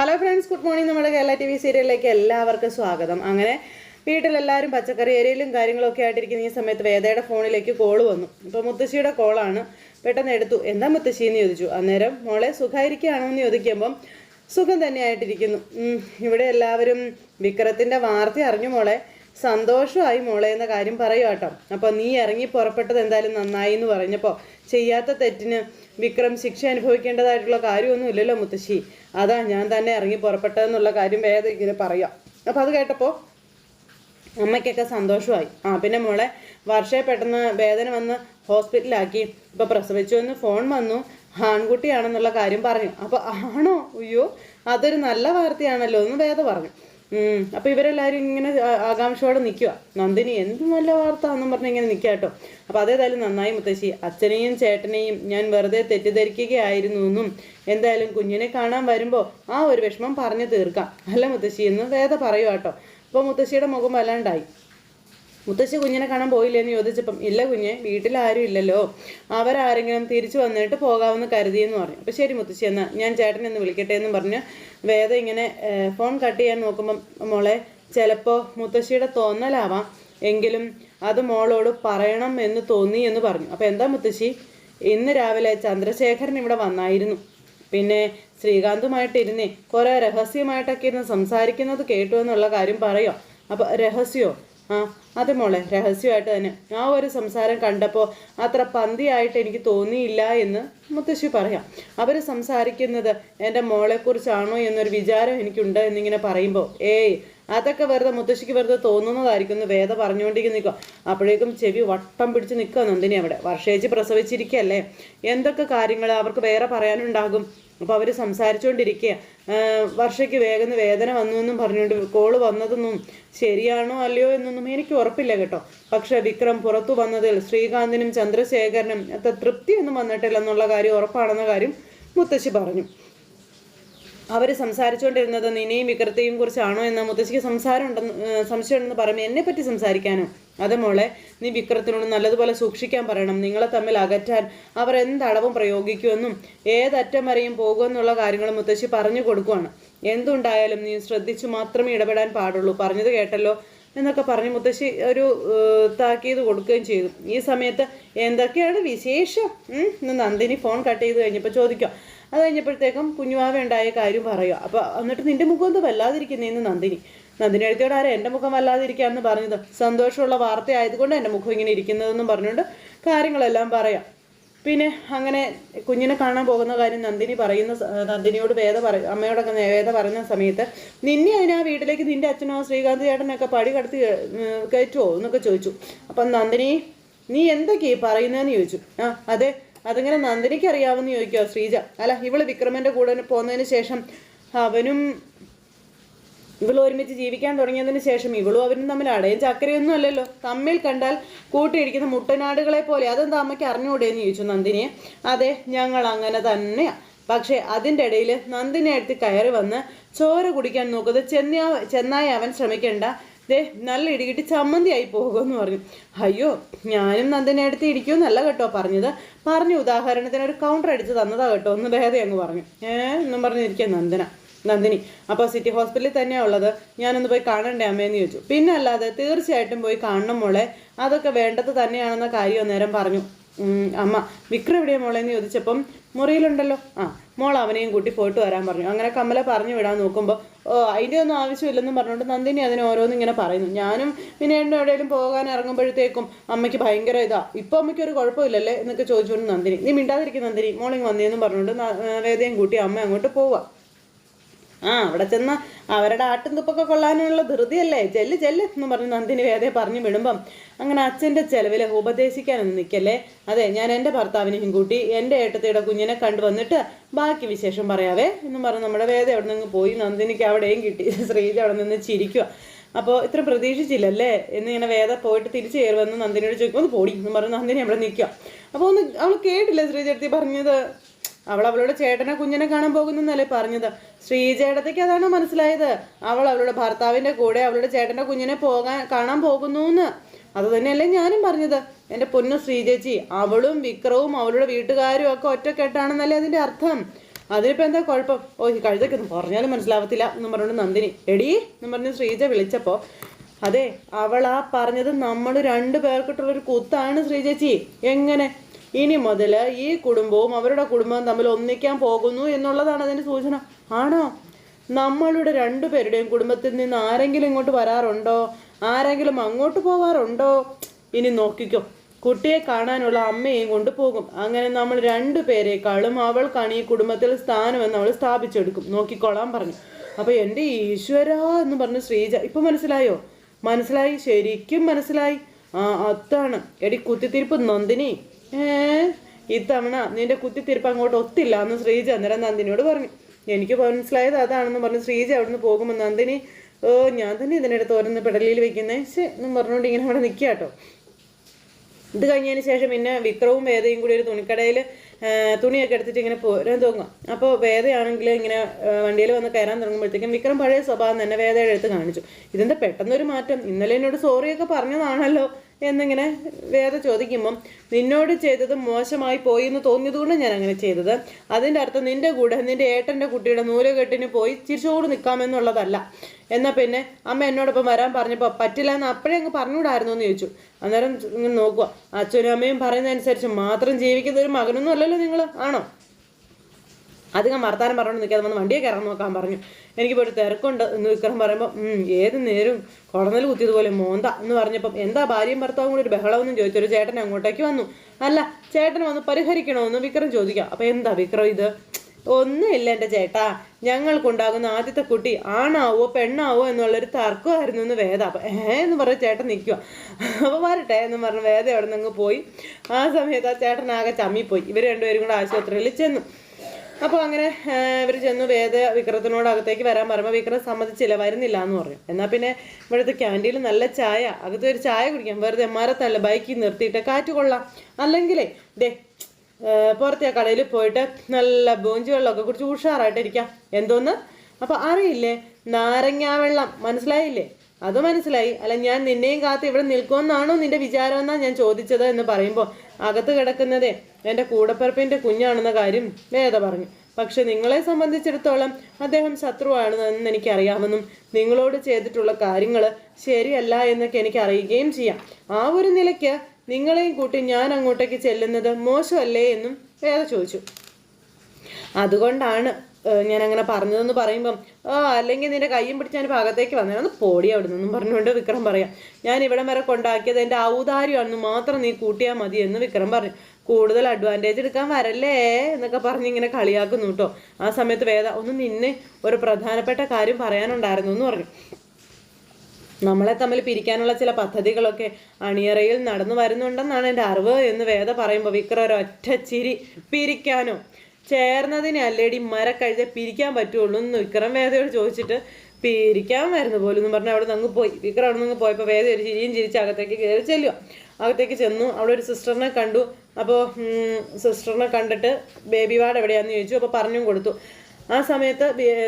Hello friends good morning നമ്മുടെ Kerala T V സീരിയലിലേക്ക് എല്ലാവർക്കും സ്വാഗതം. അങ്ങനെ വീട്ടിലെല്ലാവരും പച്ചക്കറി ഏരിയയിലും കാര്യങ്ങളൊക്കെ ആയിട്ടിരിക്കുന്ന ഈ സമയത്ത് വേദയുടെ ഫോണിലേക്ക് കോൾ വന്നു. ഇപ്പോൾ മുത്തശ്ശിയുടെ കോളാണ് പെട്ടെന്ന് എടുത്തു. എന്താ മുത്തശ്ശി? എന്ന് ചോദിച്ചു. അന്നേരം മോളെ സുഖമായിരിക്കുകയാണോ? എന്ന് ചോദിക്കുമ്പം സുഖം തന്നെയായിട്ടിരിക്കുന്നു. ഇവിടെ എല്ലാവരും വിക്രത്തിന്റെ വാർത്ത അറിഞ്ഞു മോളെ. സന്തോഷമായി മോളെ എന്ന കാര്യം പറയുക കേട്ടോ. അപ്പോൾ നീ ഇറങ്ങി പുറപ്പെട്ടത് എന്തായാലും നന്നായി എന്ന് പറഞ്ഞപ്പോൾ ചെയ്യാത്ത തെറ്റിന് വിക്രം ശിക്ഷ അനുഭവിക്കേണ്ടതായിട്ടുള്ള കാര്യമൊന്നുമില്ലല്ലോ മുത്തശ്ശി. അതാ ഞാൻ തന്നെ ഇറങ്ങി പുറപ്പെട്ടതെന്നുള്ള കാര്യം വേദം ഇങ്ങനെ പറയാം. അപ്പോൾ അത് കേട്ടപ്പോൾ അമ്മയ്ക്കൊക്കെ സന്തോഷമായി. ആ പിന്നെ മോളെ വർഷയെ പെട്ടെന്ന് വേദന വന്ന് ഹോസ്പിറ്റലാക്കി ഇപ്പൊ പ്രസവിച്ചു എന്ന് ഫോൺ വന്നു. ആൺകുട്ടിയാണെന്നുള്ള കാര്യം പറഞ്ഞു. അപ്പോൾ ആണോ? അയ്യോ അതൊരു നല്ല വാർത്തയാണല്ലോ എന്ന് വേദ പറഞ്ഞു. ഉം. അപ്പൊ ഇവരെല്ലാരും ഇങ്ങനെ ആകാംക്ഷയോടെ നിൽക്കുക നന്ദിനി എന്ത് നല്ല വാർത്ത എന്നും പറഞ്ഞ് ഇങ്ങനെ നിൽക്കുക കേട്ടോ. അപ്പൊ അതേതായാലും നന്നായി മുത്തശ്ശി. അച്ഛനെയും ചേട്ടനെയും ഞാൻ വെറുതെ തെറ്റിദ്ധരിക്കുകയായിരുന്നു എന്നും എന്തായാലും കുഞ്ഞിനെ കാണാൻ വരുമ്പോൾ ആ ഒരു വിഷമം പറഞ്ഞു തീർക്കാം. അല്ല മുത്തശ്ശി എന്ന് വേദ പറയുക കേട്ടോ. അപ്പോൾ മുത്തശ്ശിയുടെ മുഖം വല്ലാണ്ടായി. മുത്തശ്ശി കുഞ്ഞിനെ കാണാൻ പോയില്ലെന്ന് ചോദിച്ചപ്പം ഇല്ല കുഞ്ഞെ വീട്ടിൽ ആരും ഇല്ലല്ലോ. അവരാരെങ്കിലും തിരിച്ചു വന്നിട്ട് പോകാമെന്ന് കരുതിയെന്ന് പറഞ്ഞു. അപ്പോൾ ശരി മുത്തശ്ശി എന്നാ ഞാൻ ചേട്ടനെ ഒന്ന് വിളിക്കട്ടെ എന്ന് പറഞ്ഞ് വേദ ഇങ്ങനെ ഫോൺ കട്ട് ചെയ്യാൻ നോക്കുമ്പം മോളെ ചിലപ്പോൾ മുത്തശ്ശിയുടെ തോന്നലാവാം. എങ്കിലും അത് മോളോട് പറയണം എന്ന് തോന്നി എന്ന് പറഞ്ഞു. അപ്പോൾ എന്താ മുത്തശ്ശി? ഇന്ന് രാവിലെ ചന്ദ്രശേഖരൻ ഇവിടെ വന്നായിരുന്നു. പിന്നെ ശ്രീകാന്തുമായിട്ടിരുന്നേ കുറേ രഹസ്യമായിട്ടൊക്കെ ഇരുന്ന് സംസാരിക്കുന്നത് കേട്ടു എന്നുള്ള കാര്യം പറയോ? അപ്പോൾ രഹസ്യോ? ആ അതെ മോളെ രഹസ്യമായിട്ട് തന്നെ. ആ ഒരു സംസാരം കണ്ടപ്പോൾ അത്ര പന്തിയായിട്ട് എനിക്ക് തോന്നിയില്ല എന്ന് മുത്തശ്ശി പറയാം. അവർ സംസാരിക്കുന്നത് എന്റെ മോളെക്കുറിച്ചാണോ എന്നൊരു വിചാരം എനിക്കുണ്ട് എന്നിങ്ങനെ പറയുമ്പോൾ ഏയ് അതൊക്കെ വെറുതെ മുത്തശ്ശിക്ക് വെറുതെ തോന്നുന്നതായിരിക്കും വേദ പറഞ്ഞുകൊണ്ടിരിക്കുന്ന. നിൽക്കുക അപ്പോഴേക്കും ചെവി വട്ടം പിടിച്ച് നിൽക്കുക നന്ദിനി അവിടെ. വർഷേച്ച് പ്രസവിച്ചിരിക്കുകയല്ലേ എന്തൊക്കെ കാര്യങ്ങൾ അവർക്ക് വേറെ പറയാനുണ്ടാകും? അപ്പോൾ അവർ സംസാരിച്ചുകൊണ്ടിരിക്കുക വർഷയ്ക്ക് വേഗം വേദന വന്നു എന്നും പറഞ്ഞുകൊണ്ട് കോൾ വന്നതെന്നും ശരിയാണോ അല്ലയോ എന്നൊന്നും എനിക്ക് ഉറപ്പില്ല കേട്ടോ. പക്ഷെ വിക്രം പുറത്തു വന്നതിൽ ശ്രീകാന്തിനും ചന്ദ്രശേഖരനും അത്ര തൃപ്തിയൊന്നും വന്നിട്ടില്ല എന്നുള്ള കാര്യം ഉറപ്പാണെന്ന കാര്യം മുത്തശ്ശി പറഞ്ഞു. അവർ സംസാരിച്ചുകൊണ്ടിരുന്നത് നിന്നെയും വിക്രത്തെയും കുറിച്ചാണോ എന്ന മുത്തശ്ശിക്ക് സംസാരം ഉണ്ടെന്ന് സംശയം സംശയമുണ്ടെന്ന് പറയുമ്പോൾ എന്നെ പറ്റി സംസാരിക്കാനോ? അതെ മോളെ നീ വിക്രത്തിനോട് നല്ലതുപോലെ സൂക്ഷിക്കാൻ പറയണം. നിങ്ങളെ തമ്മിൽ അകറ്റാൻ അവർ എന്തടവും പ്രയോഗിക്കുമെന്നും ഏതറ്റം വരെയും പോകുമെന്നുള്ള കാര്യങ്ങൾ മുത്തശ്ശി പറഞ്ഞു കൊടുക്കുവാണ്. എന്തുണ്ടായാലും നീ ശ്രദ്ധിച്ചു മാത്രമേ ഇടപെടാൻ പാടുള്ളൂ. പറഞ്ഞത് കേട്ടല്ലോ എന്നൊക്കെ പറഞ്ഞ് മുത്തശ്ശി ഒരു താക്കീത് കൊടുക്കുകയും ചെയ്തു. ഈ സമയത്ത് എന്തൊക്കെയാണ് വിശേഷം? ഉം? നന്ദിനി ഫോൺ കട്ട് ചെയ്ത് കഴിഞ്ഞപ്പോൾ ചോദിക്കാം അത് കഴിഞ്ഞപ്പോഴത്തേക്കും കുഞ്ഞുവാവ ഉണ്ടായ കാര്യം പറയുക. അപ്പോൾ എന്നിട്ട് നിന്റെ മുഖം ഒന്ന് വല്ലാതിരിക്കുന്നേന്ന് നന്ദിനി. നന്ദിനി എഴുത്തിയോട് ആരാ? എന്റെ മുഖം വല്ലാതിരിക്കാന്ന് പറഞ്ഞത്. സന്തോഷമുള്ള വാർത്ത ആയതുകൊണ്ട് എന്റെ മുഖം ഇങ്ങനെ ഇരിക്കുന്നതെന്നും പറഞ്ഞുകൊണ്ട് കാര്യങ്ങളെല്ലാം പറയാം. പിന്നെ അങ്ങനെ കുഞ്ഞിനെ കാണാൻ പോകുന്ന കാര്യം നന്ദിനി പറയുന്ന നന്ദിനിയോട് വേദ പറ അമ്മയോടൊക്കെ വേദ പറയുന്ന സമയത്ത് നിന്നെ അതിന് ആ വീട്ടിലേക്ക് നിന്റെ അച്ഛനോ ശ്രീകാന്ത് ചേട്ടനൊക്കെ പടി കടത്തി കയറ്റുമോ എന്നൊക്കെ ചോദിച്ചു. അപ്പം നന്ദിനി നീ എന്തൊക്കെയാ പറയുന്നതെന്ന് ചോദിച്ചു. ആ അതെ അതിങ്ങനെ നന്ദിനിക്ക് അറിയാവുന്ന ചോദിക്കുക ശ്രീജ. അല്ല ഇവൾ വിക്രമന്റെ കൂടെ പോകുന്നതിന് ശേഷം അവനും ഇവളും ഒരുമിച്ച് ജീവിക്കാൻ തുടങ്ങിയതിന് ശേഷം ഇവളും അവരും തമ്മിൽ അടയും ചക്കരയൊന്നും അല്ലല്ലോ. തമ്മിൽ കണ്ടാൽ കൂട്ടിയിരിക്കുന്ന മുട്ടനാടുകളെ പോലെ. അതെന്താ അമ്മയ്ക്ക് അറിഞ്ഞുകൂടെ എന്ന് ചോദിച്ചു നന്ദിനിയെ. അതെ ഞങ്ങൾ അങ്ങനെ തന്നെയാ. പക്ഷേ അതിന്റെ ഇടയിൽ നന്ദിനെ എടുത്ത് കയറി വന്ന് ചോര കുടിക്കാൻ നോക്കുന്നത് ചെന്നാ ചെന്നായി അവൻ ശ്രമിക്കണ്ട. ദേ നല്ല ഇടികിട്ടി ചമ്മന്തിയായി പോകുമെന്ന് പറഞ്ഞു. അയ്യോ ഞാനും നന്ദിനെ അടുത്ത് ഇടിക്കുമെന്നല്ല കേട്ടോ പറഞ്ഞത്. പറഞ്ഞു ഉദാഹരണത്തിന് ഒരു കൗണ്ടർ അടിച്ച് തന്നതാ കേട്ടോ ഒന്ന് ഭേദ അങ്ങ് പറഞ്ഞു. ഏ എന്നും പറഞ്ഞിരിക്കുക നന്ദന നന്ദിനി. അപ്പോൾ സിറ്റി ഹോസ്പിറ്റലിൽ തന്നെയാണ് ഉള്ളത്. ഞാനൊന്ന് പോയി കാണണ്ടേ അമ്മയെന്ന് ചോദിച്ചു. പിന്നെ അല്ലാതെ തീർച്ചയായിട്ടും പോയി കാണണം മോളെ. അതൊക്കെ വേണ്ടത് തന്നെയാണെന്ന കാര്യം അന്നേരം പറഞ്ഞു. അമ്മ വിക്രം എവിടെയാ മോളെ എന്ന് ചോദിച്ചപ്പം മുറിയിലുണ്ടല്ലോ. ആ മോൾ അവനെയും കൂട്ടി പോയിട്ട് വരാൻ പറഞ്ഞു. അങ്ങനെ കമല പറഞ്ഞു വിടാൻ നോക്കുമ്പോൾ ഓ അതിന്റെ ഒന്നും ആവശ്യമില്ലെന്നും പറഞ്ഞുകൊണ്ട് നന്ദിനി അതിന് ഓരോന്നും ഇങ്ങനെ പറയുന്നു. ഞാനും എണ്ണ എവിടെയെങ്കിലും പോകാൻ ഇറങ്ങുമ്പോഴത്തേക്കും അമ്മയ്ക്ക് ഭയങ്കര ഇതാ. ഇപ്പം അമ്മയ്ക്ക് ഒരു കുഴപ്പമില്ലല്ലേ? എന്നൊക്കെ ചോദിച്ചുകൊണ്ട് നന്ദിനി നീ മിണ്ടാതിരിക്കും നന്ദിനി. മോളിങ് വന്നേന്നും പറഞ്ഞുകൊണ്ട് വേദയും കൂട്ടി അമ്മ അങ്ങോട്ട് പോവാ. ആ അവിടെ ചെന്ന് അവരുടെ ആട്ടും തുപ്പൊക്കെ കൊള്ളാനുള്ള ധൃതിയല്ലേ? ചെല്ല് ചെല്ല് എന്ന് പറഞ്ഞ് നന്ദിനി വേദയെ പറഞ്ഞു വിടുമ്പം അങ്ങനെ അച്ഛന്റെ ചെലവിൽ ഉപദേശിക്കാനൊന്നും നിൽക്കല്ലേ അതെ ഞാൻ എന്റെ ഭർത്താവിനെയും കൂട്ടി എന്റെ ഏട്ടത്തിയുടെ കുഞ്ഞിനെ കണ്ടുവന്നിട്ട് ബാക്കി വിശേഷം പറയാവേ എന്ന് പറഞ്ഞ് നമ്മുടെ വേദ അവിടെ നിന്ന് പോയി നന്ദിനിക്ക് അവിടെയും കിട്ടി. ശ്രീജ അവിടെ നിന്ന് ചിരിക്കുക അപ്പോൾ ഇത്ര പ്രതീക്ഷിച്ചില്ലല്ലേ? എന്നിങ്ങനെ വേദ പോയിട്ട് തിരിച്ചു കയറുമെന്ന് നന്ദിനിയോട് ചോദിക്കും ഒന്ന് പോടി എന്ന് പറഞ്ഞ് നന്ദിനി അവിടെ നിൽക്കുക അപ്പോൾ ഒന്ന് അവൾ കേട്ടില്ല ശ്രീജടുത്തി പറഞ്ഞത്? അവൾ അവളുടെ ചേട്ടനെ കുഞ്ഞിനെ കാണാൻ പോകുന്നല്ലേ പറഞ്ഞത്. ശ്രീചേട്ടത്തേക്ക് അതാണ് മനസ്സിലായത്. അവൾ അവളുടെ ഭർത്താവിന്റെ കൂടെ അവളുടെ ചേട്ടന്റെ കുഞ്ഞിനെ പോകാൻ കാണാൻ പോകുന്നു എന്ന് അത് തന്നെയല്ലേ ഞാനും പറഞ്ഞത്. എന്റെ പൊന്നു ശ്രീചേച്ചി അവളും വിക്രവും അവളുടെ വീട്ടുകാരും ഒക്കെ ഒറ്റക്കെട്ടാണെന്നല്ലേ അതിന്റെ അർത്ഥം. അതിനിപ്പോൾ എന്താ കുഴപ്പം? ഓ ഈ കഴുതൊക്കെയൊന്നും പറഞ്ഞാലും മനസ്സിലാവത്തില്ല എന്ന് പറഞ്ഞുകൊണ്ട് നന്ദിനി എടി എന്ന് പറഞ്ഞ് ശ്രീജ വിളിച്ചപ്പോൾ അതെ അവൾ ആ പറഞ്ഞത് നമ്മൾ രണ്ടു പേർക്കിട്ടുള്ളൊരു കുത്താണ് ശ്രീചേച്ചി എങ്ങനെ? ഇനി മുതൽ ഈ കുടുംബവും അവരുടെ കുടുംബവും തമ്മിൽ ഒന്നിക്കാൻ പോകുന്നു എന്നുള്ളതാണ് അതിന്റെ സൂചന. ആണോ? നമ്മളുടെ രണ്ടുപേരുടെയും കുടുംബത്തിൽ നിന്ന് ആരെങ്കിലും ഇങ്ങോട്ട് വരാറുണ്ടോ? ആരെങ്കിലും അങ്ങോട്ട് പോവാറുണ്ടോ? ഇനി നോക്കിക്കോ. കുട്ടിയെ കാണാനുള്ള അമ്മയെയും കൊണ്ട് പോകും. അങ്ങനെ നമ്മൾ രണ്ടു പേരെക്കാളും അവൾക്കാണ് ഈ കുടുംബത്തിൽ സ്ഥാനമെന്ന് അവൾ സ്ഥാപിച്ചെടുക്കും. നോക്കിക്കോളാൻ പറഞ്ഞു. അപ്പൊ എന്റെ ഈശ്വര എന്ന് പറഞ്ഞു ശ്രീജ ഇപ്പൊ മനസ്സിലായോ? മനസ്സിലായി? ശരിക്കും മനസ്സിലായി. ആ അതാണ്. എടി കുത്തിത്തിരിപ്പ് നന്ദിനി. ഏ? ഇത്തവണ നിന്റെ കുത്തിത്തിരിപ്പ് അങ്ങോട്ട് ഒത്തില്ല. എന്ന് ശ്രീജ അന്നേരം നന്ദിനിയോട് പറഞ്ഞു. എനിക്ക് മനസ്സിലായത് അതാണെന്ന് പറഞ്ഞു. ശ്രീജ അവിടുന്ന് പോകുമ്പോൾ നന്ദിനി ഓ ഞാൻ തന്നെ ഇതിനടുത്ത് ഓരോന്ന് പെടലിയിൽ വെക്കുന്നേ. ശേ എന്നും പറഞ്ഞുകൊണ്ട് ഇങ്ങനെ അവിടെ നിൽക്കുക കേട്ടോ ഇത് കഴിഞ്ഞതിന് ശേഷം പിന്നെ വിക്രവും വേദയും കൂടി ഒരു തുണിക്കടയിൽ തുണിയൊക്കെ എടുത്തിട്ട് ഇങ്ങനെ പോരാൻ തോന്നുക അപ്പോൾ വേദയാണെങ്കിൽ ഇങ്ങനെ വണ്ടിയിൽ വന്ന് കയറാൻ തുടങ്ങുമ്പോഴത്തേക്കും വിക്രം പഴയ സ്വഭാവം തന്നെ വേദയുടെ എടുത്ത് കാണിച്ചു. ഇതെന്താ പെട്ടെന്നൊരു മാറ്റം? ഇന്നലെ എന്നോട് സോറിയൊക്കെ പറഞ്ഞതാണല്ലോ. എന്നിങ്ങനെ വേറെ ചോദിക്കുമ്പം നിന്നോട് ചെയ്തത് മോശമായി പോയി എന്ന് തോന്നിയതുകൊണ്ട് ഞാൻ അങ്ങനെ ചെയ്തത്. അതിന്റെ അർത്ഥം നിന്റെ കൂടെ നിന്റെ ഏട്ടന്റെ കുട്ടിയുടെ നൂലുകെട്ടിന് പോയി ചിരിച്ചോട് നിൽക്കാമെന്നുള്ളതല്ല എന്നാൽ പിന്നെ അമ്മ എന്നോടൊപ്പം വരാൻ പറഞ്ഞപ്പോൾ പറ്റില്ല എന്ന് അപ്പോഴേ അങ്ങ് പറഞ്ഞുകൂടായിരുന്നു എന്ന് ചോദിച്ചു. അന്നേരം നോക്കുക അച്ഛനും അമ്മയും പറയുന്നതനുസരിച്ച് മാത്രം ജീവിക്കുന്ന ഒരു മകനൊന്നും അല്ലല്ലോ നിങ്ങൾ ആണോ? അധികം വർത്താനം പറഞ്ഞുകൊണ്ട് നിൽക്കാതെ വന്ന് വണ്ടിയെ കയറാൻ നോക്കാൻ പറഞ്ഞു. എനിക്ക് ഒരു തിരക്കുണ്ട് എന്ന് വിക്രം പറയുമ്പോൾ ഏത് നേരം കുടന്നൽ കുത്തിയതുപോലെ മോന്ത എന്ന് പറഞ്ഞപ്പം എന്താ ഭാര്യയും ഭർത്താവും കൂടി ഒരു ബഹളമെന്നും ചോദിച്ചൊരു ചേട്ടൻ അങ്ങോട്ടേക്ക് വന്നു. അല്ല ചേട്ടൻ വന്ന് പരിഹരിക്കണമെന്ന് വിക്രം ചോദിക്കാം. അപ്പം എന്താ വിക്രം ഇത്? ഒന്നുമില്ല എന്റെ ചേട്ടാ. ഞങ്ങൾക്കുണ്ടാകുന്ന ആദ്യത്തെ കുട്ടി ആണാവോ പെണ്ണാവോ എന്നുള്ളൊരു തർക്കമായിരുന്നു എന്ന് വേദ. അപ്പം ഏ എന്ന് പറഞ്ഞ് ചേട്ടൻ നിൽക്കുക അപ്പോൾ വരട്ടെ എന്ന് പറഞ്ഞ് വേദ അവിടെ നിന്ന് പോയി. ആ സമയത്ത് ആ ചേട്ടനാകെ ചമ്മിപ്പോയി. ഇവർ രണ്ടുപേരും കൂടെ ആശുപത്രിയിൽ ചെന്നു. അപ്പോൾ അങ്ങനെ ഇവർ ചെന്നു വേദ വിക്രത്തിനോട് അകത്തേക്ക് വരാൻ പറയുമ്പോൾ വിക്രം സമ്മതിച്ചില്ല വരുന്നില്ല എന്ന് പറഞ്ഞു. എന്നാൽ പിന്നെ ഇവിടുത്തെ ക്യാന്റീനിൽ നല്ല ചായ അകത്ത് ഒരു ചായ കുടിക്കാം. വെറുതെ മരത്തല്ല ബൈക്കിൽ നിർത്തിയിട്ട് കാറ്റ് കൊള്ളാം. അല്ലെങ്കിലേ ദേ പുറത്തെ ആ കടയിൽ പോയിട്ട് നല്ല ബോഞ്ചി വെള്ളമൊക്കെ കുടിച്ച് ഉഷാറായിട്ട് ഇരിക്കാം എന്തോന്ന്? അപ്പോൾ അറിയില്ലേ നാരങ്ങാ വെള്ളം. മനസ്സിലായില്ലേ? അത് മനസ്സിലായി. അല്ല ഞാൻ നിന്നെയും കാത്ത് ഇവിടെ നിൽക്കുമെന്നാണോ നിന്റെ വിചാരം എന്നാ ഞാൻ ചോദിച്ചത് എന്ന് പറയുമ്പോൾ അകത്ത് കിടക്കുന്നതേ. എന്റെ കൂടപ്പിറപ്പിന്റെ കുഞ്ഞാണെന്ന കാര്യം വേദ പറഞ്ഞു. പക്ഷെ നിങ്ങളെ സംബന്ധിച്ചിടത്തോളം അദ്ദേഹം ശത്രുവാണെന്ന് എനിക്കറിയാമെന്നും നിങ്ങളോട് ചെയ്തിട്ടുള്ള കാര്യങ്ങൾ ശരിയല്ല എന്നൊക്കെ എനിക്ക് അറിയുകയും ചെയ്യാം. ആ ഒരു നിലയ്ക്ക് നിങ്ങളെയും കൂട്ടി ഞാൻ അങ്ങോട്ടേക്ക് ചെല്ലുന്നത് മോശമല്ലേ എന്നും വേദ ചോദിച്ചു. അതുകൊണ്ടാണ് ഞാൻ അങ്ങനെ പറഞ്ഞതെന്ന് പറയുമ്പം ആ അല്ലെങ്കിൽ നിന്റെ കയ്യും പിടിച്ച് ഞാൻ ഭാഗത്തേക്ക് വന്നേ ഒന്ന് പോടി അവിടെ നിന്നും പറഞ്ഞുകൊണ്ട് വിക്രം പറയാം. ഞാൻ ഇവിടം വരെ കൊണ്ടാക്കിയത് എന്റെ ഔദാര്യമാണെന്ന് മാത്രം നീ കൂട്ടിയാൽ മതി എന്ന് വിക്രം പറഞ്ഞു. കൂടുതൽ അഡ്വാന്റേജ് എടുക്കാൻ വരല്ലേ? എന്നൊക്കെ പറഞ്ഞ് ഇങ്ങനെ കളിയാക്കുന്നു കേട്ടോ. ആ സമയത്ത് വേദ ഒന്ന് നിന്നെ ഒരു പ്രധാനപ്പെട്ട കാര്യം പറയാനുണ്ടായിരുന്നു എന്ന് പറഞ്ഞു. നമ്മളെ തമ്മിൽ പിരിക്കാനുള്ള ചില പദ്ധതികളൊക്കെ അണിയറയിൽ നടന്നു വരുന്നുണ്ടെന്നാണ് എന്റെ അറിവ് എന്ന് വേദ പറയുമ്പോൾ വിക്രം ഒരൊറ്റ ചിരി പിരിക്കാനോ? ചേർന്നതിനെ അല്ലേടി മരക്കഴുതെ പിരിക്കാൻ പറ്റുള്ളൂ എന്ന് വിക്രം വേദയോട് ചോദിച്ചിട്ട് പിരിക്കാൻ വരുന്നു പോലും എന്ന് പറഞ്ഞാൽ അവിടെ നിന്ന് പോയി. വിക്രം അവിടെ നിന്ന് പോയപ്പോൾ വേദ ഒരു ചിരിയും ചിരിച്ച് അകത്തേക്ക് കയറി ചെല്ലുക അകത്തേക്ക് ചെന്നു. അവിടെ ഒരു സിസ്റ്ററിനെ കണ്ടു. അപ്പോൾ സിസ്റ്ററിനെ കണ്ടിട്ട് ബേബി വാർഡ് എവിടെയാണെന്ന് ചോദിച്ചു. അപ്പോൾ പറഞ്ഞും കൊടുത്തു. ആ സമയത്ത്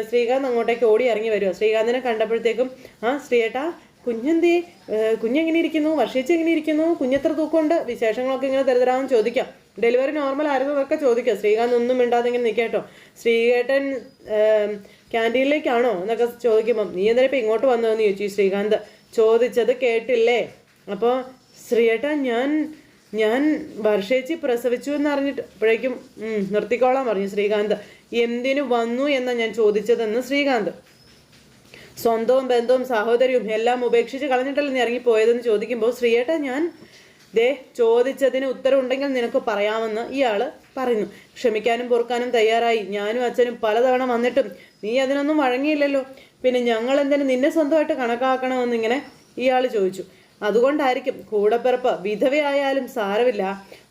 ശ്രീകാന്ത് അങ്ങോട്ടേക്ക് ഓടി ഇറങ്ങി വരുമോ ശ്രീകാന്തിനെ കണ്ടപ്പോഴത്തേക്കും ആ ശ്രീയേട്ടാ കുഞ്ഞെന്തേ? കുഞ്ഞെങ്ങനെ ഇരിക്കുന്നു? വർഷിച്ച് എങ്ങനെ ഇരിക്കുന്നു? കുഞ്ഞെത്ര തൂക്കമുണ്ട്? വിശേഷങ്ങളൊക്കെ ഇങ്ങനെ തരുതരാമെന്ന് ചോദിക്കാം. ഡെലിവറി നോർമൽ ആയിരുന്നു എന്നൊക്കെ ചോദിക്കാം. ശ്രീകാന്ത് ഒന്നും മിണ്ടാതെ ഇങ്ങനെ നിൽക്കട്ടോ ശ്രീകേട്ടൻ ക്യാന്റീനിലേക്കാണോ എന്നൊക്കെ ചോദിക്കുമ്പം നീ എന്തായാലും ഇപ്പം ഇങ്ങോട്ട് വന്നതെന്ന് ചോദിച്ചു ശ്രീകാന്ത്. ചോദിച്ചത് കേട്ടില്ലേ? അപ്പോൾ ശ്രീകേട്ടൻ ഞാൻ ഞാൻ വർഷേച്ചി പ്രസവിച്ചു എന്ന് അറിഞ്ഞിട്ട് അപ്പോഴേക്കും നിർത്തിക്കോളാൻ പറഞ്ഞു ശ്രീകാന്ത്. എന്തിനു വന്നു എന്നാണ് ഞാൻ ചോദിച്ചതെന്ന് ശ്രീകാന്ത്. സ്വന്തവും ബന്ധവും സഹോദരിയും എല്ലാം ഉപേക്ഷിച്ച് കളഞ്ഞിട്ടല്ലേ നീ ഇറങ്ങിപ്പോയതെന്ന് ചോദിക്കുമ്പോൾ ശ്രീയേട്ട ഞാൻ ദേ ചോദിച്ചതിന് ഉത്തരവുണ്ടെങ്കിൽ നിനക്ക് പറയാമെന്ന് ഇയാൾ പറയുന്നു. ക്ഷമിക്കാനും പൊറുക്കാനും തയ്യാറായി. ഞാനും അച്ഛനും പലതവണ വന്നിട്ടും നീ അതിനൊന്നും വഴങ്ങിയില്ലല്ലോ. പിന്നെ ഞങ്ങൾ എന്തിനും നിന്നെ സ്വന്തമായിട്ട് കണക്കാക്കണമെന്നിങ്ങനെ ഇയാൾ ചോദിച്ചു. അതുകൊണ്ടായിരിക്കും കൂടപ്പിറപ്പ് വിധവയായാലും സാരമില്ല.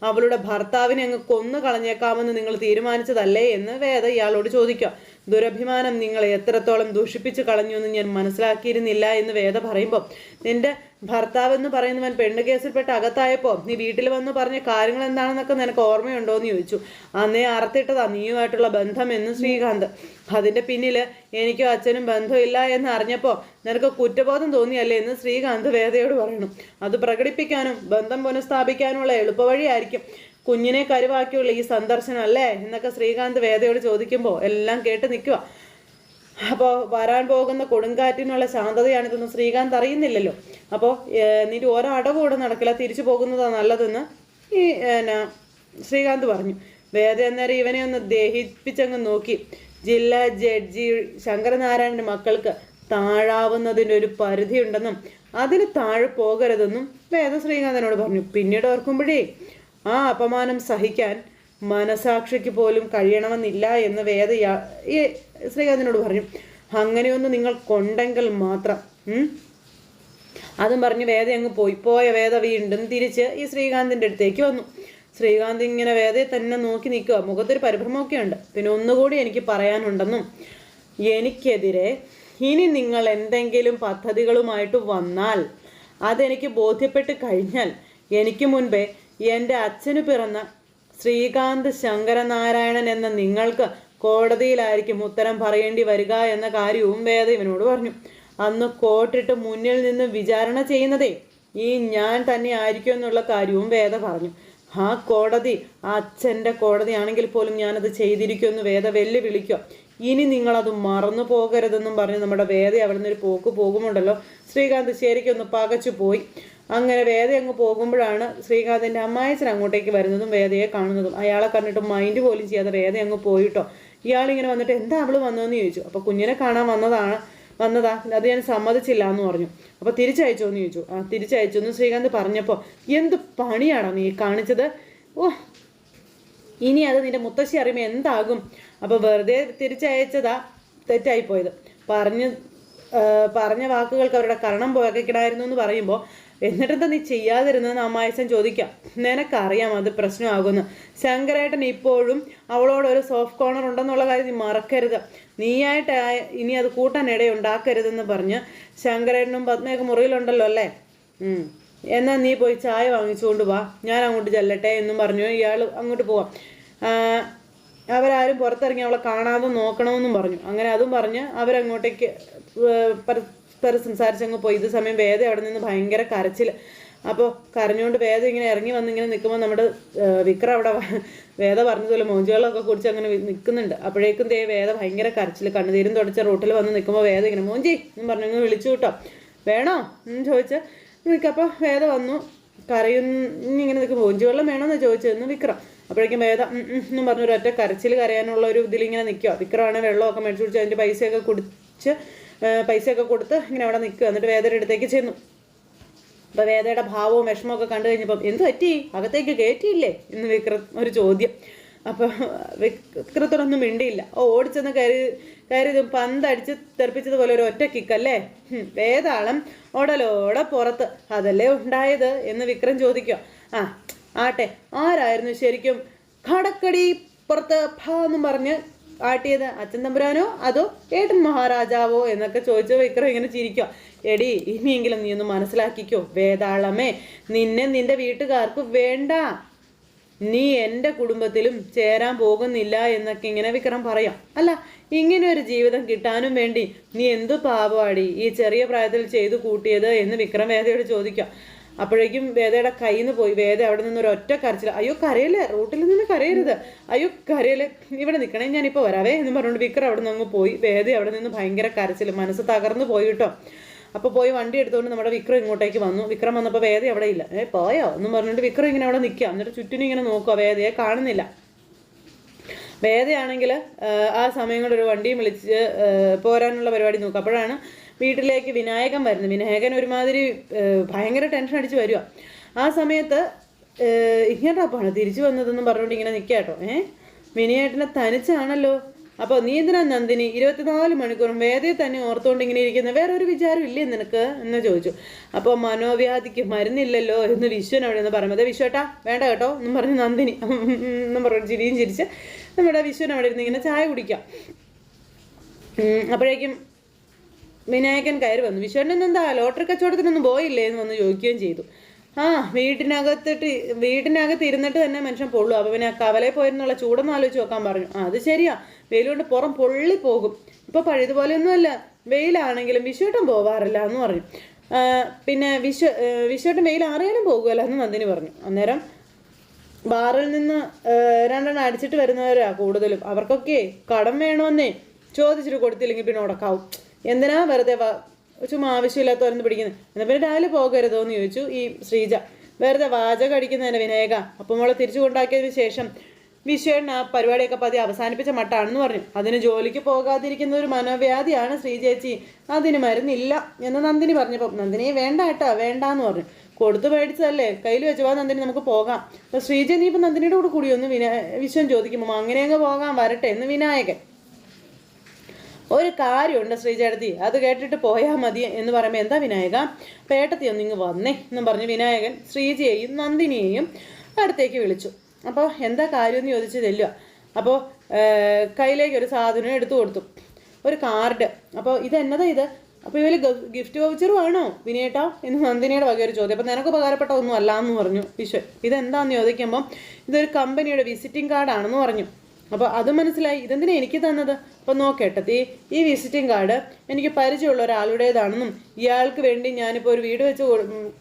അവളുടെ ഭർത്താവിനെ അങ്ങ് കൊന്നു കളഞ്ഞേക്കാമെന്ന് നിങ്ങൾ തീരുമാനിച്ചതല്ലേ എന്ന് വേദ ഇയാളോട് ചോദിക്കുക. ദുരഭിമാനം നിങ്ങളെ എത്രത്തോളം ദൂഷിപ്പിച്ചു കളഞ്ഞു എന്ന് ഞാൻ മനസ്സിലാക്കിയിരുന്നില്ല എന്ന് വേദ പറയുമ്പോൾ നിന്റെ ഭർത്താവ് എന്ന് പറയുന്നവൻ പെണ്ണ് കേസിൽപ്പെട്ട് അകത്തായപ്പോൾ നീ വീട്ടിൽ വന്ന് പറഞ്ഞ കാര്യങ്ങൾ എന്താണെന്നൊക്കെ നിനക്ക് ഓർമ്മയുണ്ടോ? എന്ന് ചോദിച്ചു. അന്നേ അറത്തിട്ടതാ നീയുമായിട്ടുള്ള ബന്ധം എന്ന് ശ്രീകാന്ത്. അതിന്റെ പിന്നിൽ എനിക്കും അച്ഛനും ബന്ധമില്ല എന്ന് അറിഞ്ഞപ്പോൾ നിനക്ക് കുറ്റബോധം തോന്നിയല്ലേ എന്ന് ശ്രീകാന്ത് വേദയോട് പറയണം അത് പ്രകടിപ്പിക്കാനും ബന്ധം പുനഃസ്ഥാപിക്കാനുമുള്ള എളുപ്പവഴിയായിരിക്കും. കുഞ്ഞിനെ കരുവാക്കിയുള്ള ഈ സന്ദർശനം അല്ലേ? എന്നൊക്കെ ശ്രീകാന്ത് വേദയോട് ചോദിക്കുമ്പോൾ എല്ലാം കേട്ട് നിൽക്കുക അപ്പോൾ വരാൻ പോകുന്ന കൊടുങ്കാറ്റിനുള്ള ശാന്തതയാണിതെന്ന് ശ്രീകാന്ത് അറിയുന്നില്ലല്ലോ. അപ്പോൾ നിന്റെ ഓരോ അടവ് കൂടെ നടക്കില്ല തിരിച്ചു പോകുന്നതാണ് നല്ലതെന്ന് ഈ എന്നാ ശ്രീകാന്ത് പറഞ്ഞു. വേദ അന്നേരം ഇവനെ ഒന്ന് ദേഹിപ്പിച്ചങ്ങ് നോക്കി. ജില്ലാ ജഡ്ജി ശങ്കരനാരായണന്റെ മക്കൾക്ക് താഴാവുന്നതിന്റെ ഒരു പരിധിയുണ്ടെന്നും അതിന് താഴെ പോകരുതെന്നും വേദ ശ്രീകാന്തനോട് പറഞ്ഞു. പിന്നീട് ഓർക്കുമ്പോഴേ ആ അപമാനം സഹിക്കാൻ മനസാക്ഷിക്ക് പോലും കഴിയണമെന്നില്ല എന്ന് വേദയാ ശ്രീകാന്തിനോട് പറഞ്ഞു. അങ്ങനെയൊന്നും നിങ്ങൾ കൊണ്ടെങ്കിൽ മാത്രം? അതും പറഞ്ഞ് വേദ അങ്ങ് പോയി. പോയ വേദ വീണ്ടും തിരിച്ച് ഈ ശ്രീകാന്തിന്റെ അടുത്തേക്ക് വന്നു. ശ്രീകാന്ത് ഇങ്ങനെ വേദയെ തന്നെ നോക്കി നിൽക്കുക. മുഖത്തൊരു പരിഭ്രമമൊക്കെ ഉണ്ട്. പിന്നെ ഒന്നുകൂടി എനിക്ക് പറയാനുണ്ടെന്നും എനിക്കെതിരെ ഇനി നിങ്ങൾ എന്തെങ്കിലും പദ്ധതികളുമായിട്ട് വന്നാൽ അതെനിക്ക് ബോധ്യപ്പെട്ട് കഴിഞ്ഞാൽ എനിക്ക് മുൻപേ എന്റെ അച്ഛന് പിറന്ന ശ്രീകാന്ത് ശങ്കരനാരായണൻ എന്ന നിങ്ങൾക്ക് കോടതിയിലായിരിക്കും ഉത്തരം പറയേണ്ടി വരിക എന്ന കാര്യവും വേദ ഇവനോട് പറഞ്ഞു. അന്ന് കോട്ടിട്ട് മുന്നിൽ നിന്ന് വിചാരണ ചെയ്യുന്നതേ ഈ ഞാൻ തന്നെ ആയിരിക്കും എന്നുള്ള കാര്യവും വേദ പറഞ്ഞു. ആ കോടതി അച്ഛന്റെ കോടതിയാണെങ്കിൽ പോലും ഞാനത് ചെയ്തിരിക്കുമെന്ന് വേദ വെല്ലുവിളിക്കുക. ഇനി നിങ്ങളത് മറന്നു പോകരുതെന്നും പറഞ്ഞ് നമ്മുടെ വേദ അവിടെ ഒരു പോക്ക് പോകുമുണ്ടല്ലോ. ശ്രീകാന്ത് ശരിക്കൊന്ന് പകച്ചു പോയി. അങ്ങനെ വേദ അങ്ങ് പോകുമ്പോഴാണ് ശ്രീകാന്തിന്റെ അമ്മായച്ചൻ അങ്ങോട്ടേക്ക് വരുന്നതും വേദയെ കാണുന്നതും. അയാളെ കണ്ടിട്ട് മൈൻഡ് പോലും ചെയ്യാതെ വേദ അങ്ങ് പോയിട്ടോ. ഇയാളിങ്ങനെ വന്നിട്ട് എന്താ അവൾ വന്നതെന്ന് ചോദിച്ചു? അപ്പോൾ കുഞ്ഞിനെ കാണാൻ വന്നതാണ് വന്നതാ. അത് ഞാൻ സമ്മതിച്ചില്ല എന്ന് പറഞ്ഞു. അപ്പോൾ തിരിച്ചയച്ചോ എന്ന് ചോദിച്ചു. ആ തിരിച്ചയച്ചു. എന്ന് ശ്രീകാന്ത് പറഞ്ഞപ്പോൾ എന്ത് പണിയാണോ നീ കാണിച്ചത്? ഓ ഇനി അത് നിന്റെ മുത്തശ്ശി അറിയുമ്പോൾ എന്താകും? അപ്പോൾ വെറുതെ തിരിച്ചയച്ചതാ തെറ്റായിപ്പോയത് പറഞ്ഞ് പറഞ്ഞ വാക്കുകൾക്ക് അവരുടെ കരണം പോയക്കിടായിരുന്നു എന്ന് പറയുമ്പോൾ എന്നിട്ടെന്താ നീ ചെയ്യാതിരുന്നെന്ന് അമ്മായച്ചൻ ചോദിക്കാം. നിനക്കറിയാം അത് പ്രശ്നമാകുമെന്ന്. ശങ്കരേട്ടൻ ഇപ്പോഴും അവളോട് ഒരു സോഫ്റ്റ് കോർണർ ഉണ്ടെന്നുള്ള കാര്യം നീ മറക്കരുത്. നീയായിട്ട് ഇനി അത് കൂട്ടാൻ ഇടയുണ്ടാക്കരുതെന്ന് പറഞ്ഞ് ശങ്കരേട്ടനും പത്മയൊക്കെ മുറിയിലുണ്ടല്ലോ അല്ലേ? ഉം. എന്നാ നീ പോയി ചായ വാങ്ങിച്ചുകൊണ്ട് വാ. ഞാൻ അങ്ങോട്ട് ചെല്ലട്ടെ എന്നും പറഞ്ഞു. ഇയാൾ അങ്ങോട്ട് പോവാം. അവരാരും പുറത്തിറങ്ങി അവളെ കാണാതെ നോക്കണമെന്നും പറഞ്ഞു. അങ്ങനെ അതും പറഞ്ഞ് അവരങ്ങോട്ടേക്ക് പരസ്പരം സംസാരിച്ചങ്ങ് പോയി. ഇത് സമയം വേദ അവിടെ നിന്ന് ഭയങ്കര കരച്ചിൽ അപ്പോൾ കരഞ്ഞുകൊണ്ട് വേദം ഇങ്ങനെ ഇറങ്ങി വന്ന് ഇങ്ങനെ നിൽക്കുമ്പോൾ നമ്മുടെ വിക്രം അവിടെ വേദ പറഞ്ഞതുപോലെ മോഞ്ചികളൊക്കെ കുടിച്ച് അങ്ങനെ നിൽക്കുന്നുണ്ട് അപ്പോഴേക്കും ദേ വേദ ഭയങ്കര കരച്ചിൽ കണ്ണുതീരും തുടച്ച റോട്ടിൽ വന്ന് നിൽക്കുമ്പോൾ വേദ ഇങ്ങനെ മോഞ്ചി എന്നും പറഞ്ഞങ്ങ് വിളിച്ചു കേട്ടോ. വേണോ? എന്ന് ചോദിച്ച്. നിൽക്കപ്പോൾ വേദ വന്നു. കരയുന്നിങ്ങനെ നിൽക്കുമ്പോൾ മോഞ്ചി വെള്ളം വേണമെന്ന് ചോദിച്ചതെന്ന് വിക്രം. അപ്പോഴേക്കും വേദ എന്ന് പറഞ്ഞ എന്നും ഒറ്റ കരച്ചിൽ കരയാനുള്ള ഒരു ഇതിലിങ്ങനെ നിൽക്കുക വിക്രമാണ് വെള്ളമൊക്കെ മേടിച്ചു കുടിച്ച് അതിന്റെ പൈസയൊക്കെ കുടിച്ച് പൈസയൊക്കെ കൊടുത്ത് ഇങ്ങനെ അവിടെ നിൽക്കുക എന്നിട്ട് വേദയുടെ അടുത്തേക്ക് ചെന്നു. അപ്പോൾ വേദയുടെ ഭാവവും വിഷമമൊക്കെ കണ്ടു കഴിഞ്ഞപ്പം എന്ത് പറ്റി? അകത്തേക്ക് കയറ്റിയില്ലേ എന്ന് വിക്രം ഒരു ചോദ്യം. അപ്പോൾ വിക്രത്തോടൊന്നും മിണ്ടിയില്ല. ഓ ഓടിച്ചെന്ന് കയറി കയറി പന്തടിച്ച് തെറിപ്പിച്ചതുപോലെ ഒരു ഒറ്റ കിക്കല്ലേ അല്ലേ? വേതാളം ഓടലോടെ പുറത്ത്. അതല്ലേ ഉണ്ടായത്? എന്ന് വിക്രം ചോദിക്കുക ആ ആട്ടെ ആരായിരുന്നു ശരിക്കും കടക്കടി പുറത്ത് ഭാന്നും പറഞ്ഞ് ആട്ടിയത്? അച്ഛൻ തമ്പുരാനോ? അതോ ഏട്ടൻ മഹാരാജാവോ? എന്നൊക്കെ ചോദിച്ചു വിക്രം ഇങ്ങനെ ചിരിക്കോ എടി ഇനിയെങ്കിലും നീ ഒന്ന് മനസ്സിലാക്കിക്കോ. വേതാളമേ നിന്നെ നിന്റെ വീട്ടുകാർക്ക് വേണ്ട. നീ എന്റെ കുടുംബത്തിലും ചേരാൻ പോകുന്നില്ല എന്നൊക്കെ ഇങ്ങനെ വിക്രം പറയാം. അല്ല ഇങ്ങനെ ഒരു ജീവിതം കിട്ടാനും വേണ്ടി നീ എന്തു പാപമാടി ഈ ചെറിയ പ്രായത്തിൽ ചെയ്തു കൂട്ടിയത് എന്ന് വിക്രം വേദയോട് ചോദിക്കാം അപ്പോഴേക്കും വേദയുടെ കയ്യിൽ നിന്ന് പോയി. വേദ അവിടെ നിന്ന് ഒരു ഒറ്റ കരച്ചിൽ. അയ്യോ കരയല്ലേ? റൂട്ടിൽ നിന്ന് കരയരുത്. അയ്യോ കരയല്ലേ? ഇവിടെ നിൽക്കണേ ഞാനിപ്പോൾ വരാവേ എന്ന് പറഞ്ഞുകൊണ്ട് വിക്രം അവിടെ നിന്ന് അങ്ങ് പോയി. വേദ അവിടെ നിന്ന് ഭയങ്കര കരച്ചിൽ. മനസ്സ് തകർന്നു പോയി കേട്ടോ. അപ്പോൾ പോയി വണ്ടി എടുത്തുകൊണ്ട് നമ്മുടെ വിക്രം ഇങ്ങോട്ടേക്ക് വന്നു. വിക്രം വന്നപ്പോൾ വേദ അവിടെ ഇല്ല. ഏ പോയോ? എന്ന് പറഞ്ഞിട്ട് വിക്രം ഇങ്ങനെ അവിടെ നിൽക്കുക എന്നിട്ട് ചുറ്റിനും ഇങ്ങനെ നോക്കുക വേദയെ കാണുന്നില്ല. വേദയാണെങ്കിൽ ആ സമയങ്ങളിൽ ഒരു വണ്ടിയും വിളിച്ച് പോരാനുള്ള പരിപാടി നോക്കുക അപ്പോഴാണ് വീട്ടിലേക്ക് വിനായകൻ വരുന്നത് വിനായകൻ ഒരുമാതിരി ഭയങ്കര ടെൻഷൻ അടിച്ച് വരിക ആ സമയത്ത് ഇങ്ങോട്ടാപ്പാണ് തിരിച്ചു വന്നതെന്നും പറഞ്ഞുകൊണ്ട് ഇങ്ങനെ നിൽക്കുക കേട്ടോ ഏഹ് വിനയേട്ടനെ തനിച്ചാണല്ലോ. അപ്പോൾ നീ എന്തിനാ നന്ദിനി ഇരുപത്തിനാല് മണിക്കൂറും വേദയെ തന്നെ ഓർത്തുകൊണ്ട് ഇങ്ങനെ ഇരിക്കുന്നത് വേറെ ഒരു വിചാരം ഇല്ലേ നിനക്ക്? എന്ന് ചോദിച്ചു. അപ്പോൾ മനോവ്യാധിക്ക് മരുന്നില്ലല്ലോ എന്ന് വിശ്വൻ അവിടെ നിന്ന് പറഞ്ഞത് വിശ്വട്ടാ വേണ്ട കേട്ടോ എന്നും പറഞ്ഞ് നന്ദിനി. എന്നും പറഞ്ഞു ചിരിയും ചിരിച്ച് നമ്മുടെ വിശ്വൻ അവിടെ ഇരുന്ന് ഇങ്ങനെ ചായ കുടിക്കാം. അപ്പോഴേക്കും വിനായകൻ കയറി വന്നു. വിശ്വണ്ണൻ എന്താ ലോട്ടറി കച്ചവടത്തിനൊന്നും പോയില്ലേ എന്ന് വന്ന് ചോദിക്കുകയും ചെയ്തു. ആ വീട്ടിനകത്തിട്ട് വീട്ടിനകത്ത് ഇരുന്നിട്ട് തന്നെ മനുഷ്യൻ പൊള്ളു. അപ്പോൾ പിന്നെ കവലെ പോയിരുന്നുള്ള ചൂടൊന്നും ആലോചിച്ച് നോക്കാൻ പറഞ്ഞു. ആ അത് ശരിയാ. വെയിലുകൊണ്ട് പുറം പൊള്ളി പോകും. ഇപ്പോൾ പഴയതുപോലെയൊന്നുമല്ല വെയിലാണെങ്കിലും വിശ്വട്ടം പോവാറില്ല എന്ന് പറഞ്ഞു. പിന്നെ വിശ്വ വിശ്വട്ടം വെയിൽ ആറിയാലും പോകുമല്ലോ എന്ന് നന്ദിനി പറഞ്ഞു. അന്നേരം ബാറിൽ നിന്ന് രണ്ടെണ്ണം അടിച്ചിട്ട് വരുന്നവരാ കൂടുതലും. അവർക്കൊക്കെ കടം വേണമെന്നേ ചോദിച്ചിട്ട് കൊടുത്തില്ലെങ്കിൽ പിന്നെ ഉടക്കാവും. എന്തിനാ വെറുതെ ചുമ്മാ ആവശ്യമില്ലാത്ത തുറന്ന് പിടിക്കുന്നത്? എന്നാൽ പിന്നെ രാവിലെ പോകരുതോ എന്ന് ചോദിച്ചു ഈ ശ്രീജ. വെറുതെ വാചകം അടിക്കുന്നതിന് വിനയക അപ്പം മോളെ തിരിച്ചു കൊണ്ടാക്കിയതിന് ശേഷം വിശ്വേണ്ണ ആ പരിപാടിയൊക്കെ പതി അവസാനിപ്പിച്ച മട്ടാണെന്ന് പറഞ്ഞു. അതിന് ജോലിക്ക് പോകാതിരിക്കുന്ന ഒരു മനോവ്യാധിയാണ് ശ്രീചേച്ചി അതിന് മരുന്നില്ല എന്ന് നന്ദിനി പറഞ്ഞപ്പോൾ നന്ദിനി വേണ്ട കേട്ടാ വേണ്ടാന്ന് പറഞ്ഞു. കൊടുത്തു മേടിച്ചതല്ലേ. കയ്യിൽ വെച്ച് പോകാൻ നന്ദിനി നമുക്ക് പോകാം. അപ്പൊ ശ്രീജ നീ ഇപ്പൊ നന്ദിനിയുടെ കൂടെ കൂടിയൊന്ന് വിനാ വിശ്വൻ ചോദിക്കുമ്പോൾ അങ്ങനെ അങ്ങ് പോകാൻ വരട്ടെ എന്ന് വിനായകൻ. ഒരു കാര്യമുണ്ട് ശ്രീചേട്ടത്തി. അത് കേട്ടിട്ട് പോയാൽ മതി എന്ന് പറയുമ്പോൾ എന്താ വിനായക? പേട്ടത്തി ഒന്ന് ഇങ്ങ് വന്നേ എന്നും പറഞ്ഞ് വിനായകൻ ശ്രീജയെയും നന്ദിനിയെയും അടുത്തേക്ക് വിളിച്ചു. അപ്പോൾ എന്താ കാര്യമെന്ന് ചോദിച്ച് ചെല്ലുക. അപ്പോൾ കയ്യിലേക്ക് ഒരു സാധനം എടുത്തു കൊടുത്തു. ഒരു കാർഡ്. അപ്പോൾ ഇത് എന്നതാ ഇത്? അപ്പോൾ ഇവർ ഗിഫ്റ്റ് വൗച്ചർ വേണോ വിനയേട്ടാ എന്ന് നന്ദിനിയുടെ വക ഒരു ചോദ്യം. അപ്പോൾ നിനക്ക് ഉപകാരപ്പെട്ട ഒന്നും അല്ല എന്ന് പറഞ്ഞു വിശ്വ. ഇതെന്താന്ന് ചോദിക്കുമ്പോൾ ഇതൊരു കമ്പനിയുടെ വിസിറ്റിംഗ് കാർഡാണെന്ന് പറഞ്ഞു. അപ്പോൾ അത് മനസ്സിലായി. ഇതെന്തിനാ എനിക്ക് തന്നത്? അപ്പോൾ നോക്കേട്ടത്തി ഈ വിസിറ്റിംഗ് കാർഡ് എനിക്ക് പരിചയമുള്ള ഒരാളുടേതാണെന്നും ഇയാൾക്ക് വേണ്ടി ഞാനിപ്പോൾ ഒരു വീട് വെച്ച്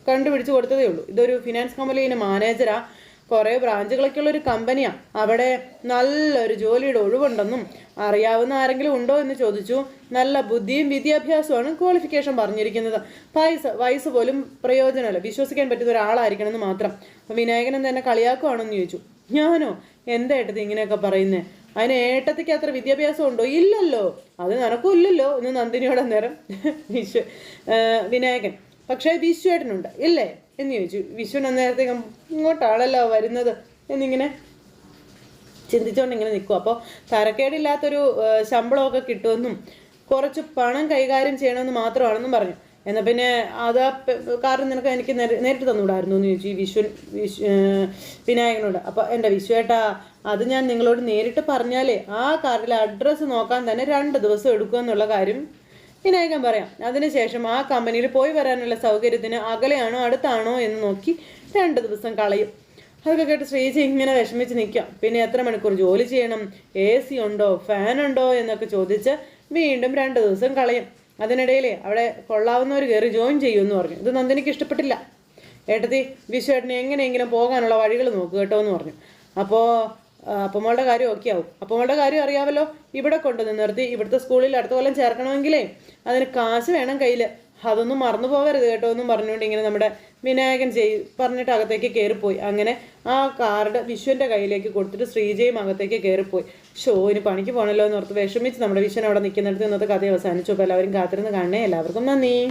കണ്ടുപിടിച്ച് കൊടുത്തതേ ഉള്ളൂ. ഇതൊരു ഫിനാൻസ് കമ്പനിയുടെ മാനേജറാണ് കുറേ ബ്രാഞ്ചുകളൊക്കെ ഉള്ള ഒരു കമ്പനിയാണ് അവിടെ നല്ലൊരു ജോലിയുടെ ഒഴിവുണ്ടെന്നും അറിയാവുന്ന ആരെങ്കിലും ഉണ്ടോ എന്ന് ചോദിച്ചു. നല്ല ബുദ്ധിയും വിദ്യാഭ്യാസവുമാണ് ക്വാളിഫിക്കേഷൻ പറഞ്ഞിരിക്കുന്നത്. പൈസ വയസ്സ് പോലും പ്രയോജനമല്ല. വിശ്വസിക്കാൻ പറ്റുന്ന ഒരാളായിരിക്കണം എന്ന് മാത്രം. അപ്പം വിനായകൻ തന്നെ കളിയാക്കുവാണെന്ന് ചോദിച്ചു. ഞാനോ? എന്താ ഏട്ടത്തി ഇങ്ങനെയൊക്കെ പറയുന്നേ? അതിന് ഏട്ടത്തിക്ക് അത്ര വിദ്യാഭ്യാസം ഉണ്ടോ? ഇല്ലല്ലോ. അത് നനക്കും ഇല്ലല്ലോ. എന്ന് നന്ദിനിയോടെ നേരം വിശ്വ വിനായകൻ. പക്ഷേ വിശ്വേട്ടനുണ്ട് ഇല്ലേ? എന്ന് ചോദിച്ചു. വിശ്വൻ അന്നേരത്തേക്കും ഇങ്ങോട്ടാണല്ലോ വരുന്നത് എന്നിങ്ങനെ ചിന്തിച്ചുകൊണ്ട് ഇങ്ങനെ നിൽക്കും അപ്പോൾ തരക്കേടില്ലാത്തൊരു ശമ്പളമൊക്കെ കിട്ടുമെന്നും കുറച്ച് പണം കൈകാര്യം ചെയ്യണമെന്ന് മാത്രമാണെന്നും പറഞ്ഞു. എന്നാൽ പിന്നെ അത് ആ കാറ് നിനക്ക് എനിക്ക് നേരി- നേരിട്ട് തന്നുകൂടായിരുന്നു എന്ന് ചോദിച്ചു ഈ വിശ്വൻ വിശ്വ വിനായകനോട്. അപ്പോൾ എന്റെ വിശ്വേട്ടാ അത് ഞാൻ നിങ്ങളോട് നേരിട്ട് പറഞ്ഞാലേ ആ കാറിലെ അഡ്രസ്സ് നോക്കാൻ തന്നെ രണ്ട് ദിവസം എടുക്കുക എന്നുള്ള കാര്യം വിനായകൻ പറയാം. അതിനുശേഷം ആ കമ്പനിയിൽ പോയി വരാനുള്ള സൗകര്യത്തിന് അകലെയാണോ അടുത്താണോ എന്ന് നോക്കി രണ്ട് ദിവസം കളയും. അതൊക്കെ കേട്ട് ശ്രീജി ഇങ്ങനെ വിഷമിച്ച് നിൽക്കാം. പിന്നെ എത്ര മണിക്കൂർ ജോലി ചെയ്യണം? എ സി ഉണ്ടോ? ഫാൻ ഉണ്ടോ? എന്നൊക്കെ ചോദിച്ച് വീണ്ടും രണ്ട് ദിവസം കളയും. അതിനിടയിലേ അവിടെ കൊള്ളാവുന്നവർ കയറി ജോയിൻ ചെയ്യുമെന്ന് പറഞ്ഞു. ഇത് നന്ദിനിക്ക് ഇഷ്ടപ്പെട്ടില്ല. ഏട്ടത്തി വിശ്വേട്ടനെ എങ്ങനെയെങ്കിലും പോകാനുള്ള വഴികൾ നോക്കുക കേട്ടോ എന്ന് പറഞ്ഞു. അപ്പോൾ അപ്പമ്മളുടെ കാര്യം ഓക്കെ ആവും. അപ്പമ്മളുടെ കാര്യം അറിയാമല്ലോ. ഇവിടെ കൊണ്ടുവന്ന് നിർത്തി. ഇവിടുത്തെ സ്കൂളിൽ അടുത്ത കൊല്ലം ചേർക്കണമെങ്കിലേ അതിന് കാശ് വേണം കയ്യിൽ അതൊന്നും മറന്നു പോകരുത് കേട്ടോ എന്നും പറഞ്ഞുകൊണ്ട് ഇങ്ങനെ നമ്മുടെ വിനായകൻ ചെയ് പറഞ്ഞിട്ട് അകത്തേക്ക് കയറിപ്പോയി അങ്ങനെ ആ കാർഡ് വിശ്വന്റെ കയ്യിലേക്ക് കൊടുത്തിട്ട് ശ്രീജയും അകത്തേക്ക് കയറിപ്പോയി ഷോ ഇനി പണിക്ക് പോകണല്ലോ എന്ന് ഓർത്ത് വിഷമിച്ച് നമ്മുടെ വിഷൻ അവിടെ നിൽക്കുന്നിടത്ത് ഇന്നത്തെ കഥ അവസാനിച്ചു. അപ്പോൾ എല്ലാവരും കാത്തിരുന്ന് കാണണേ. എല്ലാവർക്കും നന്ദി.